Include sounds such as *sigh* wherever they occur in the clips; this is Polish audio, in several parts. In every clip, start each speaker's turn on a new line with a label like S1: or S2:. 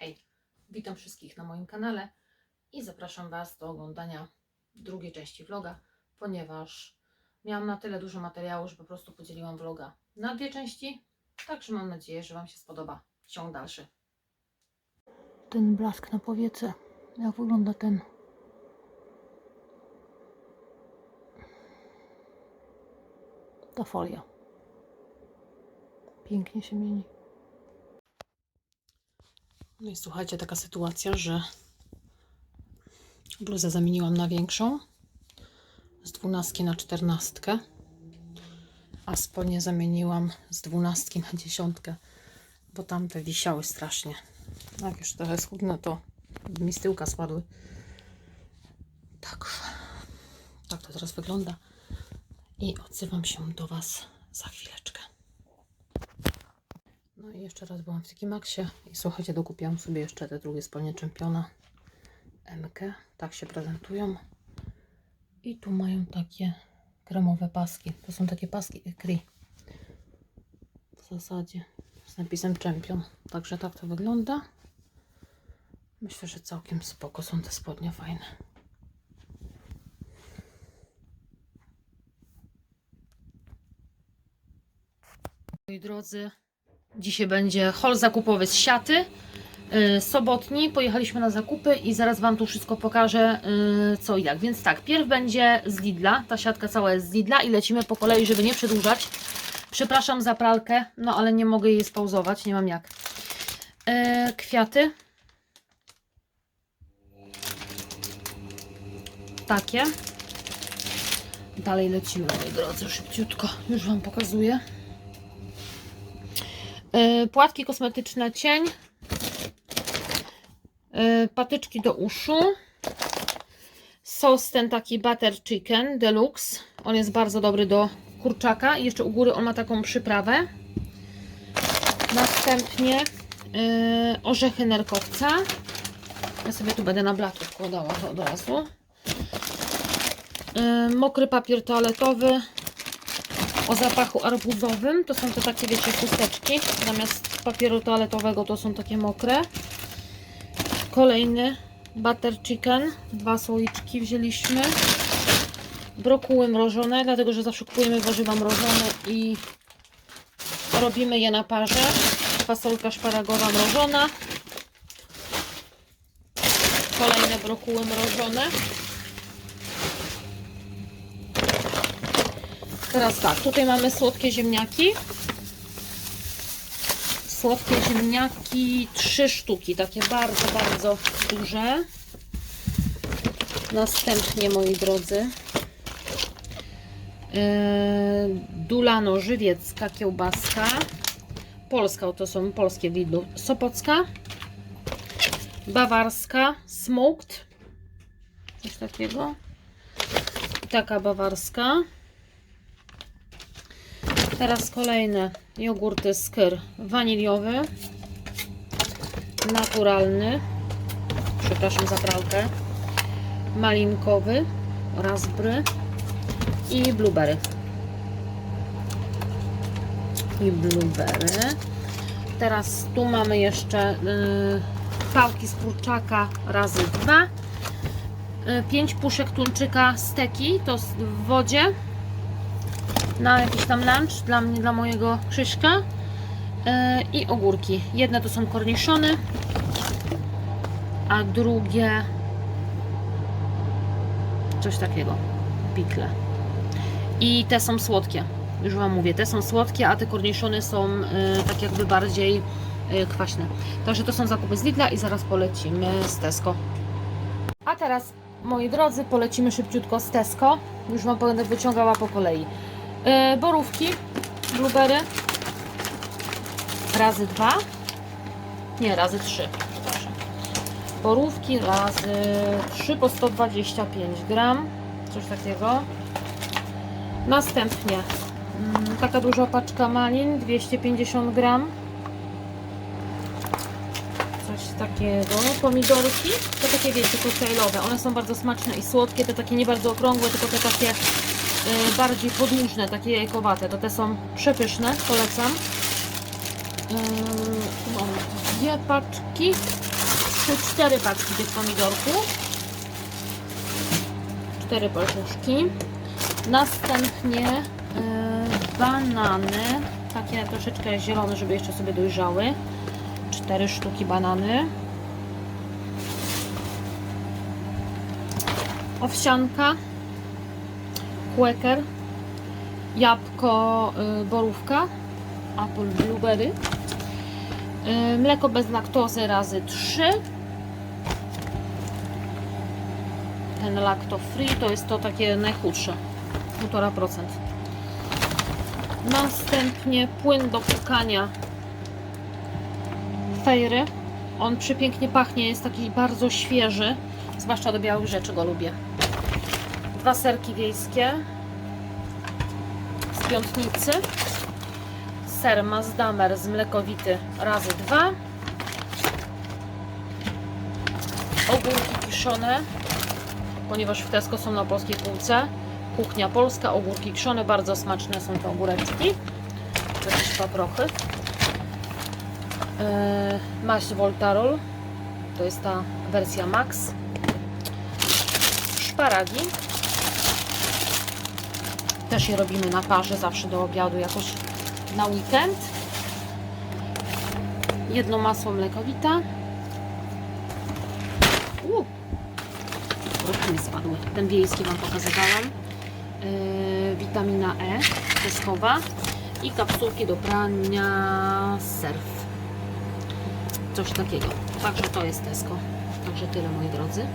S1: Hej, witam wszystkich na moim kanale i zapraszam Was do oglądania drugiej części vloga, ponieważ miałam na tyle dużo materiału, że po prostu podzieliłam vloga na dwie części, także mam nadzieję, że Wam się spodoba ciąg dalszy. Ten blask na powiece, jak wygląda ten ta folia. Pięknie się mieni. No i słuchajcie, taka sytuacja, że bluzę zamieniłam na większą z dwunastki na czternastkę, a spodnie zamieniłam z dwunastki na dziesiątkę, bo tamte wisiały strasznie. Jak już trochę schudnę, to mi z tyłka spadły. Tak, tak to teraz wygląda i odzywam się do Was za chwileczkę. Jeszcze raz byłam w Tiki Maxie i słuchajcie, dokupiłam sobie jeszcze te drugie spodnie czempiona MK. Tak się prezentują. I tu mają takie kremowe paski. To są takie paski Ecri. W zasadzie z napisem Champion. Także tak to wygląda. Myślę, że całkiem spoko są te spodnie fajne. Moi drodzy, dzisiaj będzie hol zakupowy z siaty. Yy, sobotni, pojechaliśmy na zakupy i zaraz Wam tu wszystko pokażę yy, co i jak. Więc tak, pierw będzie z Lidla, ta siatka cała jest z Lidla i lecimy po kolei, żeby nie przedłużać. Przepraszam za pralkę, no ale nie mogę jej spauzować, nie mam jak. Yy, kwiaty. Takie. Dalej lecimy, moi drodzy, szybciutko. Już Wam pokazuję. Yy, Płatki kosmetyczne cień. Yy, Patyczki do uszu. Sos ten taki butter chicken deluxe. On jest bardzo dobry do kurczaka. I jeszcze u góry on ma taką przyprawę. Następnie yy, orzechy nerkowca. Ja sobie tu będę na blat odkładała to od razu. Mokry papier toaletowy o zapachu arbuzowym. To są te takie, wiecie, chusteczki. Zamiast papieru toaletowego to są takie mokre. Kolejny butter chicken. Dwa słoiczki wzięliśmy. Brokuły mrożone, dlatego że zawsze kupujemy warzywa mrożone i robimy je na parze. Fasolka szparagowa mrożona. Kolejne brokuły mrożone. Teraz tak, tutaj mamy słodkie ziemniaki. Słodkie ziemniaki, trzy sztuki, takie bardzo, bardzo duże. Następnie, moi drodzy, yy, Dulano żywiecka kiełbaska. Polska, to są polskie w Lidlu. Sopocka. Bawarska, smoked. Coś takiego. Taka bawarska. Teraz kolejne jogurty Skyr waniliowy, naturalny, przepraszam za pralkę, malinkowy, raspberry i blueberry. I blueberry. Teraz tu mamy jeszcze yy, pałki z kurczaka razy dwa. Yy, pięć puszek tuńczyka steki, to w wodzie na jakiś tam lunch dla mnie, dla mojego Krzyśka yy, i ogórki. Jedne to są korniszony, a drugie coś takiego, pikle. I te są słodkie. Już Wam mówię, te są słodkie, a te korniszony są yy, tak jakby bardziej yy, kwaśne. Także to są zakupy z Lidla i zaraz polecimy z Tesco. A teraz, moi drodzy, polecimy szybciutko z Tesco. Już Wam będę wyciągała po kolei. Yy, borówki, blueberry razy dwa, nie, razy trzy, przepraszam. Borówki razy 3 po 125 gram, coś takiego. Następnie mm, taka duża paczka malin, 250 gram. Coś takiego. Pomidorki, to takie wiecie, koktajlowe. One są bardzo smaczne i słodkie, te takie nie bardzo okrągłe, tylko te takie bardziej podłużne, takie jajkowate. To te są przepyszne, polecam. Tu mamy dwie paczki. Trzy, cztery paczki tych pomidorków. Cztery paluszki. Następnie e, banany. Takie troszeczkę zielone, żeby jeszcze sobie dojrzały. Cztery sztuki banany. Owsianka. Quaker. Jabłko y, borówka. Apple blueberry. Y, mleko bez laktozy razy 3. Ten lacto free to jest to takie najchudsze. 1,5%. Następnie płyn do płukania fejry. On przepięknie pachnie, jest taki bardzo świeży. Zwłaszcza do białych rzeczy go lubię. Dwa serki wiejskie z piątnicy. Ser Mazdamer z mlekowity razy dwa. Ogórki kiszone, ponieważ w Tesco są na polskiej półce. Kuchnia polska, ogórki kiszone, bardzo smaczne są te ogóreczki. Jakieś paprochy. Yy, maść Voltarol, to jest ta wersja Max. Szparagi. Też je robimy na parze, zawsze do obiadu, jakoś na weekend. Jedno masło mlekowite. Uuu, mi spadły. Ten wiejski Wam pokazywałam. Yy, witamina E teskowa i kapsułki do prania surf. Coś takiego. Także to jest Tesco. Także tyle moi drodzy.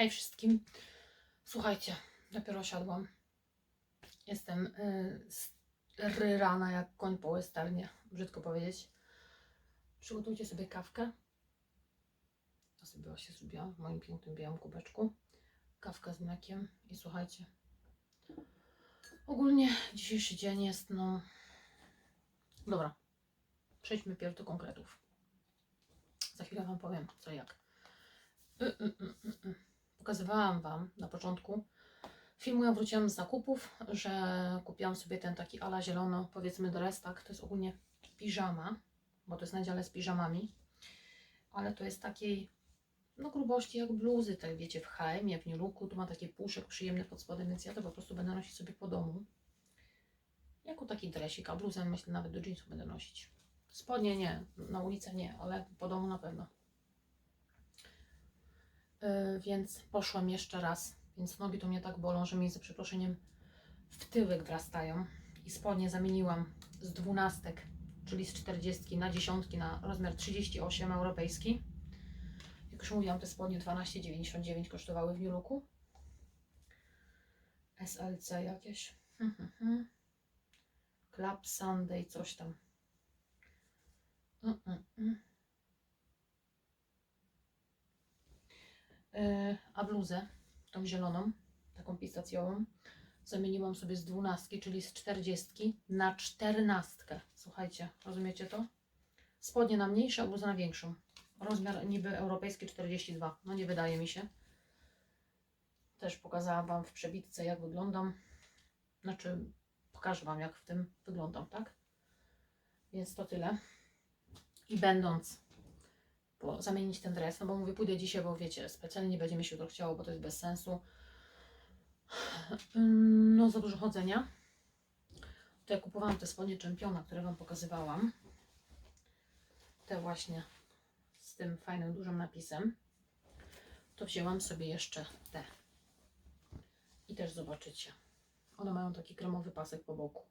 S1: Hej wszystkim. Słuchajcie, dopiero siadłam. Jestem y, rana jak koń po westernie, brzydko powiedzieć. Przygotujcie sobie kawkę. Ja sobie właśnie zrobiłam w moim pięknym białym kubeczku. Kawkę z mlekiem i słuchajcie. Ogólnie dzisiejszy dzień jest no... Dobra, przejdźmy pierw do konkretów. Za chwilę Wam powiem co jak. Y, y, y, y, y. Pokazywałam Wam na początku filmu, ja wróciłam z zakupów, że kupiłam sobie ten taki ala zielono, powiedzmy do restak. To jest ogólnie piżama, bo to jest na dziale z piżamami, ale to jest takiej no grubości jak bluzy, tak wiecie, w H&M, w New Looku, tu ma taki puszek przyjemny pod spodem, więc ja to po prostu będę nosić sobie po domu. Jako taki dresik, a bluzę myślę nawet do jeansów będę nosić. Spodnie nie, na ulicę nie, ale po domu na pewno. Yy, więc poszłam jeszcze raz, więc nogi tu mnie tak bolą, że mi za przeproszeniem w tyłek wrastają i spodnie zamieniłam z dwunastek, czyli z 40 na dziesiątki na rozmiar 38 europejski. Jak już mówiłam, te spodnie 12,99 kosztowały w New Looku. SLC jakieś. Hmm, hmm, hmm. Club Sunday, coś tam. Mm, mm, mm. A bluzę, tą zieloną, taką pistacjową, zamieniłam sobie z dwunastki, czyli z czterdziestki na czternastkę. Słuchajcie, rozumiecie to? Spodnie na mniejsze, a bluza na większą. Rozmiar niby europejski 42. No nie wydaje mi się. Też pokazałam Wam w przebitce, jak wyglądam. Znaczy, pokażę Wam, jak w tym wyglądam, tak? Więc to tyle. I będąc bo zamienić ten dres, no bo mówię, pójdę dzisiaj, bo wiecie, specjalnie nie będzie mi się to chciało, bo to jest bez sensu. Ym, No, za dużo chodzenia. To ja kupowałam te spodnie czempiona, które Wam pokazywałam. Te właśnie z tym fajnym, dużym napisem. To wzięłam sobie jeszcze te. I też zobaczycie. One mają taki kremowy pasek po boku.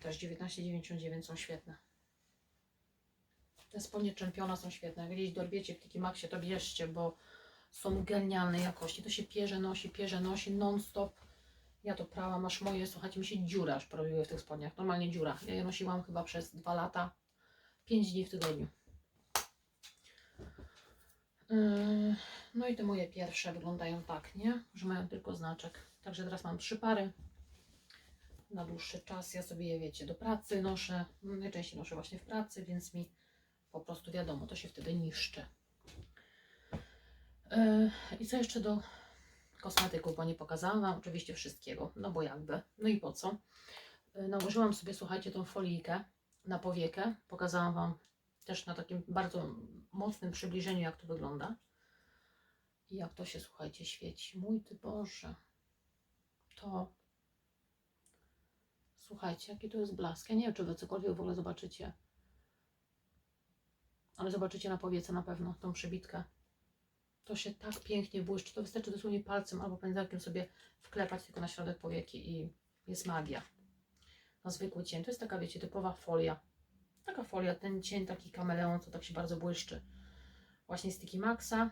S1: Też 19,99 są świetne. Te spodnie czempiona są świetne. Gdzieś dorwiecie w Tiki Maxie, to bierzcie, bo są genialnej jakości. To się pierze nosi, pierze nosi non-stop. Ja to prałam, aż moje, słuchajcie, mi się dziura aż porobiły w tych spodniach. Normalnie dziura. Ja je nosiłam chyba przez dwa lata, pięć dni w tygodniu. Yy, No i te moje pierwsze wyglądają tak, nie? Że mają tylko znaczek. Także teraz mam trzy pary na dłuższy czas. Ja sobie je, wiecie, do pracy noszę. Najczęściej noszę właśnie w pracy, więc mi po prostu wiadomo, to się wtedy niszczy. Yy, I co jeszcze do kosmetyków, bo nie pokazałam Wam oczywiście wszystkiego, no bo jakby, no i po co. Yy, Nałożyłam sobie, słuchajcie, tą folijkę na powiekę. Pokazałam Wam też na takim bardzo mocnym przybliżeniu, jak to wygląda. I jak to się, słuchajcie, świeci. Mój Ty Boże. To... Słuchajcie, jaki to jest blask. Ja nie wiem, czy Wy cokolwiek w ogóle zobaczycie. Zobaczycie na powiece na pewno tą przybitkę. To się tak pięknie błyszczy. To wystarczy dosłownie palcem albo pędzelkiem sobie wklepać tylko na środek powieki i jest magia. Na zwykły cień. To jest taka, wiecie, typowa folia. Taka folia, ten cień taki kameleon, co tak się bardzo błyszczy. Właśnie Sticky Maxa.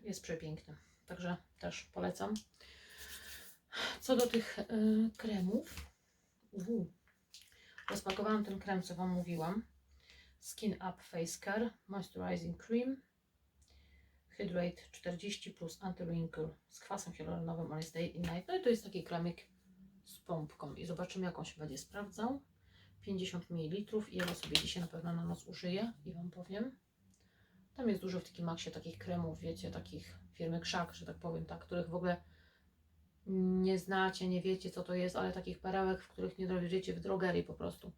S1: Jest przepiękny. Także też polecam. Co do tych y, kremów. Rozpakowałam ten krem, co Wam mówiłam. Skin Up Face Care Moisturizing Cream. Hydrate 40 plus Anti-Wrinkle z kwasem hialuronowym on jest Day and Night. No i to jest taki kremik z pompką i zobaczymy jak on się będzie sprawdzał. 50 ml i ja go sobie dzisiaj na pewno na noc użyję i Wam powiem. Tam jest dużo w takim maksie takich kremów, wiecie, takich firmy Krzak, że tak powiem, tak, których w ogóle nie znacie, nie wiecie co to jest, ale takich perełek, w których nie dowiedziecie w drogerii po prostu.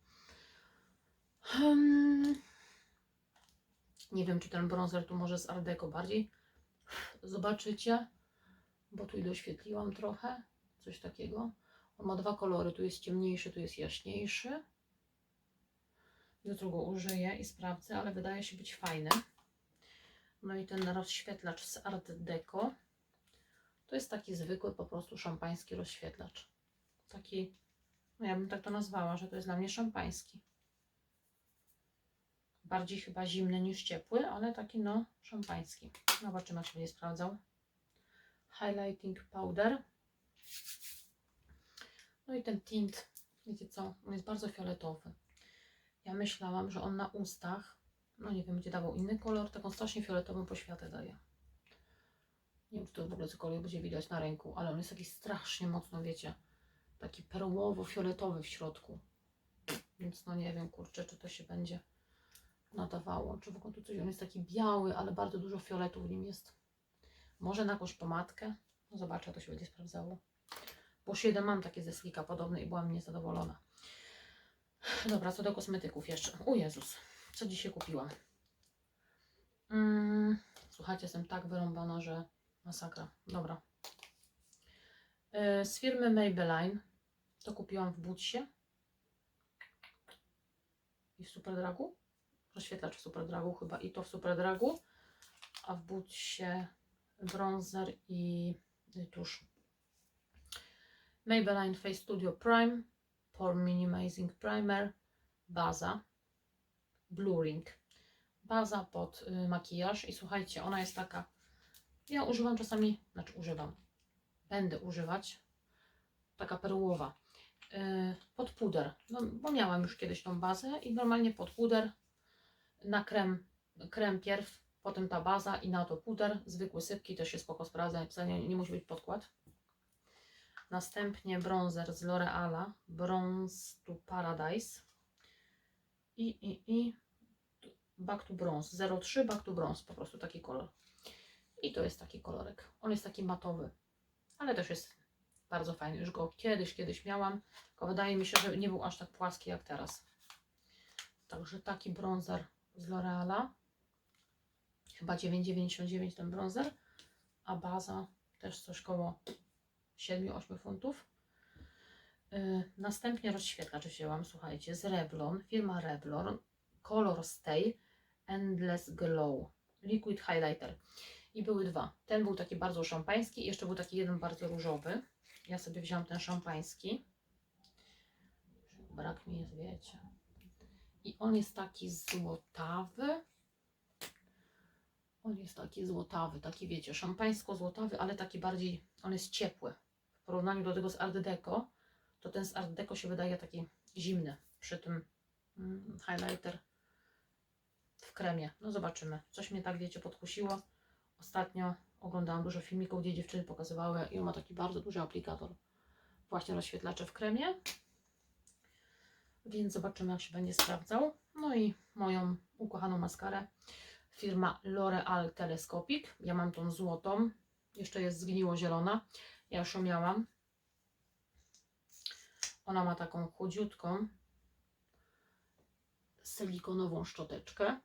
S1: Hmm. Nie wiem, czy ten bronzer tu może z Art Deco bardziej zobaczycie, bo tu i doświetliłam trochę, coś takiego. On ma dwa kolory, tu jest ciemniejszy, tu jest jaśniejszy. Jutro go użyję i sprawdzę, ale wydaje się być fajny. No i ten rozświetlacz z Art Deco. To jest taki zwykły, po prostu szampański rozświetlacz. Taki, no ja bym tak to nazwała, że to jest dla mnie szampański. Bardziej chyba zimny niż ciepły, ale taki no szampański. Zobaczymy, jak się będzie sprawdzał. Highlighting powder. No i ten tint, wiecie co, on jest bardzo fioletowy. Ja myślałam, że on na ustach, no nie wiem, będzie dawał inny kolor, taką strasznie fioletową poświatę daje. Nie wiem, czy to w ogóle cokolwiek będzie widać na ręku, ale on jest taki strasznie mocno, wiecie, taki perłowo-fioletowy w środku. Więc no nie wiem, kurczę, czy to się będzie nadawało, czy w ogóle tu coś, on jest taki biały, ale bardzo dużo fioletu w nim jest. Może na jakąś pomadkę? No zobaczę, to się będzie sprawdzało. Bo 7 mam takie ze slika podobne i byłam niezadowolona. Dobra, co do kosmetyków jeszcze. O Jezus, co dzisiaj kupiłam? Mm, słuchajcie, jestem tak wyrąbana, że masakra. Dobra. Yy, Z firmy Maybelline to kupiłam w Butsie i w Superdragu. Rozświetlacz w Superdragu chyba i to w Superdragu. A w Butsie bronzer i tusz. Maybelline Face Studio Prime, Pore Minimizing Primer, baza, Blurring. Baza pod y, makijaż i słuchajcie, ona jest taka, ja używam czasami, znaczy używam, będę używać, taka perłowa, y, pod puder, no, bo miałam już kiedyś tą bazę i normalnie pod puder na krem, krem pierw, potem ta baza i na to puder, zwykły sypki, też się spoko sprawdza, nie, nie musi być podkład. Następnie bronzer z L'Oreala, Bronze to Paradise i, i, i Back to Bronze, 03 Back to Bronze, po prostu taki kolor. I to jest taki kolorek. On jest taki matowy, ale też jest bardzo fajny. Już go kiedyś, kiedyś miałam, tylko wydaje mi się, że nie był aż tak płaski jak teraz. Także taki bronzer z L'Oreala. Chyba 9,99 ten bronzer, a baza też coś koło 7-8 funtów. Yy, następnie rozświetlacz wzięłam, słuchajcie, z Revlon, firma Revlon, Color Stay Endless Glow Liquid Highlighter. I były dwa. Ten był taki bardzo szampański jeszcze był taki jeden bardzo różowy. Ja sobie wziąłam ten szampański. Brak mi jest, wiecie. I on jest taki złotawy. On jest taki złotawy, taki wiecie, szampańsko-złotawy, ale taki bardziej, on jest ciepły. W porównaniu do tego z Art Deco, to ten z Art Deco się wydaje taki zimny przy tym mm, highlighter w kremie. No zobaczymy. Coś mnie tak, wiecie, podkusiło. Ostatnio oglądałam dużo filmików, gdzie dziewczyny pokazywały i on ma taki bardzo duży aplikator. Właśnie rozświetlacze w kremie. Więc zobaczymy, jak się będzie sprawdzał. No i moją ukochaną maskarę. Firma L'Oreal Telescopic. Ja mam tą złotą. Jeszcze jest zgniło zielona. Ja już ją miałam. Ona ma taką chudziutką silikonową szczoteczkę.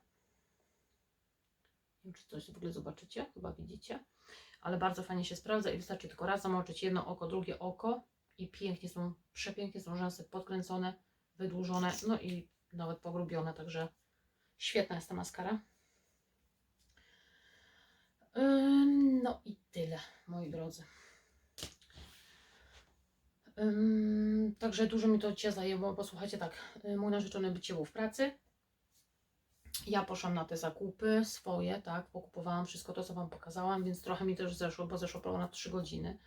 S1: Nie wiem, czy coś w ogóle zobaczycie, chyba widzicie. Ale bardzo fajnie się sprawdza i wystarczy tylko raz zamoczyć jedno oko, drugie oko i pięknie są, przepięknie są rzęsy podkręcone, wydłużone, no i nawet pogrubione, także świetna jest ta maskara. No i tyle, moi drodzy. Także dużo mi to cię zajęło, bo słuchajcie tak, y, mój narzeczony by był w pracy. Ja poszłam na te zakupy swoje, tak, pokupowałam wszystko to, co Wam pokazałam, więc trochę mi też zeszło, bo zeszło ponad 3 godziny.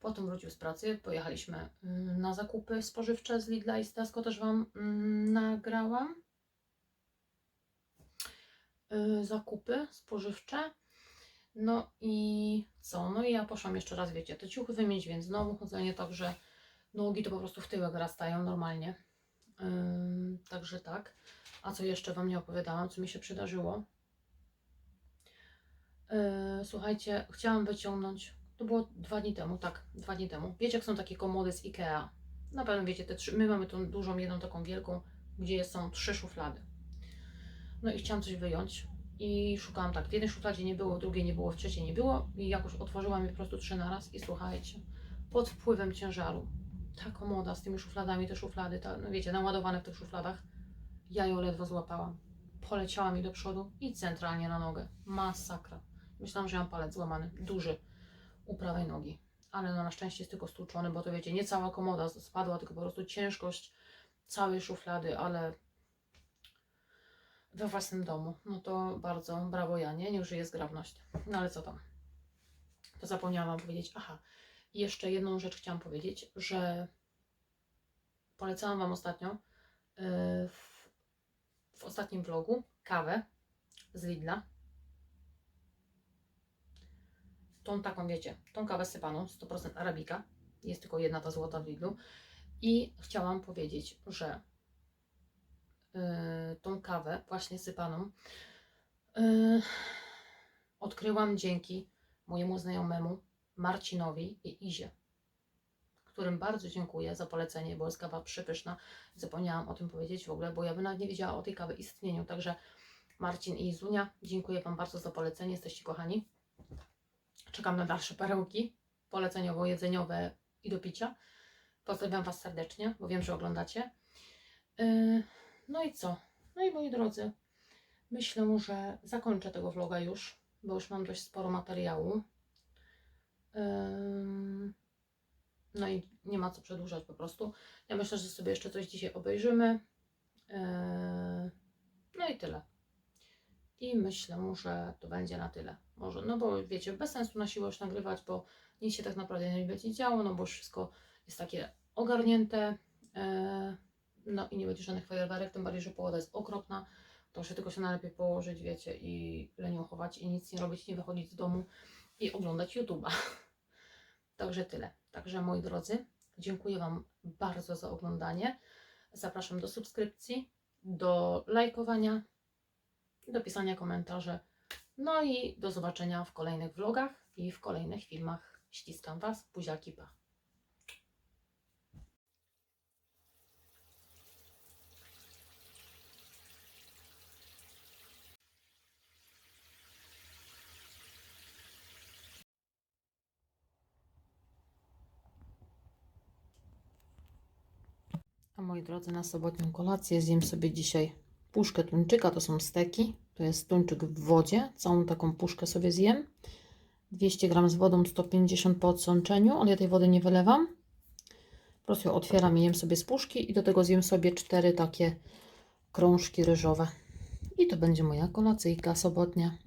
S1: Potem wrócił z pracy, pojechaliśmy ym, na zakupy spożywcze z Lidla i z Tesco, też Wam ym, nagrałam. Y, zakupy spożywcze. No i co? No i ja poszłam jeszcze raz, wiecie, te ciuchy wymienić, więc znowu chodzenie tak, że nogi to po prostu w tyłek rastają normalnie. Także tak. A co jeszcze Wam nie opowiadałam, co mi się przydarzyło? Yy, słuchajcie, chciałam wyciągnąć, to było dwa dni temu, tak, dwa dni temu. Wiecie, jak są takie komody z Ikea? Na pewno wiecie, te trzy, my mamy tą dużą, jedną taką wielką, gdzie są trzy szuflady. No i chciałam coś wyjąć i szukałam tak, w jednej szufladzie nie było, w drugiej nie było, w trzeciej nie było i jakoś otworzyłam je po prostu trzy na raz i słuchajcie, pod wpływem ciężaru, ta komoda z tymi szufladami, te szuflady, ta, no wiecie, naładowane w tych szufladach, ja ją ledwo złapałam. Poleciała mi do przodu i centralnie na nogę. Masakra. Myślałam, że mam palec złamany, duży, u prawej nogi. Ale no na szczęście jest tylko stłuczony, bo to wiecie, nie cała komoda spadła, tylko po prostu ciężkość całej szuflady, ale we własnym domu. No to bardzo brawo Janie, niech żyje zgrabność. No ale co tam? To zapomniałam Wam powiedzieć. Aha, jeszcze jedną rzecz chciałam powiedzieć, że polecałam Wam ostatnio yy, ostatnim vlogu kawę z Lidla. Tą taką, wiecie, tą kawę sypaną, 100% arabika. Jest tylko jedna ta złota w Lidlu. I chciałam powiedzieć, że yy, tą kawę właśnie sypaną yy, odkryłam dzięki mojemu znajomemu Marcinowi i Izie, którym bardzo dziękuję za polecenie, bo jest kawa przepyszna. Zapomniałam o tym powiedzieć w ogóle, bo ja bym nawet nie wiedziała o tej kawy istnieniu. Także Marcin i Izunia, dziękuję Wam bardzo za polecenie, jesteście kochani. Czekam na dalsze perełki poleceniowo-jedzeniowe i do picia. Pozdrawiam Was serdecznie, bo wiem, że oglądacie. Yy, No i co? No i moi drodzy, myślę, że zakończę tego vloga już, bo już mam dość sporo materiału. Ym, No i nie ma co przedłużać po prostu. Ja myślę, że sobie jeszcze coś dzisiaj obejrzymy. Yy, No i tyle. I myślę, że to będzie na tyle. Może, no bo wiecie, bez sensu na siłę już nagrywać, bo nic się tak naprawdę nie będzie działo, no bo już wszystko jest takie ogarnięte. Yy, No i nie będzie żadnych fajerwerek, tym bardziej, że pogoda jest okropna. To się tylko się najlepiej położyć, wiecie, i leniuchować i nic nie robić, nie wychodzić z domu i oglądać YouTube'a. *laughs* Także tyle. Także moi drodzy, dziękuję Wam bardzo za oglądanie. Zapraszam do subskrypcji, do lajkowania, do pisania komentarzy. No i do zobaczenia w kolejnych vlogach i w kolejnych filmach. Ściskam Was, buziaki, pa. Moi drodzy, na sobotnią kolację zjem sobie dzisiaj puszkę tuńczyka, to są steki. To jest tuńczyk w wodzie, całą taką puszkę sobie zjem. 200 gram z wodą, 150 po odsączeniu, ale ja tej wody nie wylewam. Po prostu ją otwieram i jem sobie z puszki i do tego zjem sobie cztery takie krążki ryżowe. I to będzie moja kolacyjka sobotnia.